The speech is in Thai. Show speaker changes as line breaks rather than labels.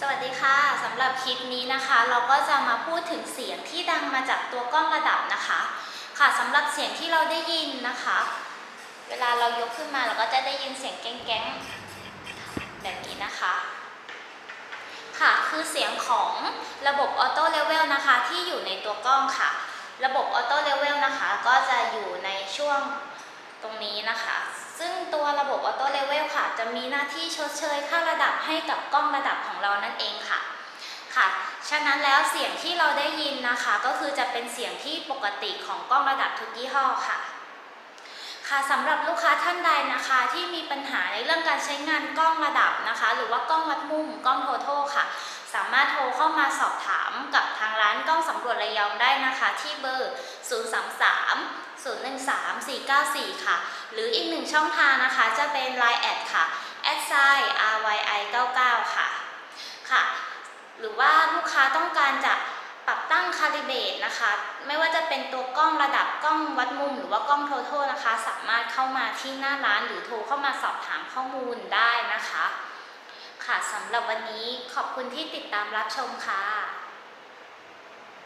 สวัสดีค่ะสำหรับคลิปนี้นะคะ เราก็จะมาพูดถึงเสียงที่ดังมาจากตัวกล้องระดับนะคะ ค่ะสำหรับเสียงที่เราได้ยินนะคะ เวลาเรายกขึ้นมาเราก็จะได้ยินเสียงแก้งๆแบบนี้นะคะ ค่ะคือเสียงของระบบออโต้เลเวลนะคะที่อยู่ในตัวกล้องค่ะ ระบบออโต้เลเวลนะคะ ก็จะอยู่ในช่วงตรงนี้นะคะ ซึ่งตัวระบบออโต้เลเวลค่ะ จะมีหน้าที่ชดเชยค่าระดับให้กับกล้องระดับของเรานั่นเองค่ะค่ะ ฉะนั้นแล้วเสียงที่เราได้ยินนะคะ ก็คือจะเป็นเสียงที่ปกติของกล้องระดับทุกยี่ห้อค่ะ ค่ะสำหรับลูกค้าท่านใดนะคะ ที่มีปัญหาในเรื่องการใช้งานกล้องระดับนะคะ หรือว่ากล้องวัดมุมกล้องโทโทค่ะ สามารถโทรเข้ามาสอบถามกับทางร้านกล้องสำรวจระยองได้นะคะ ที่เบอร์ 033 494 ค่ะ หรืออีกหนึ่งช่องทางนะคะจะเป็น Line แอดค่ะ a d s i ryi 99ค่ะค่ะ หรือว่าลูกค้าต้องการจะปรับตั้งคาลิเบตนะคะ ไม่ว่าจะเป็นตัวกล้องระดับกล้องวัดมุม หรือว่ากล้องโทโทนะคะ สามารถเข้ามาที่หน้าร้านหรือโทรเข้ามาสอบถามข้อมูลได้นะคะ ค่ะสำหรับวันนี้ขอบคุณที่ติดตามรับชมค่ะ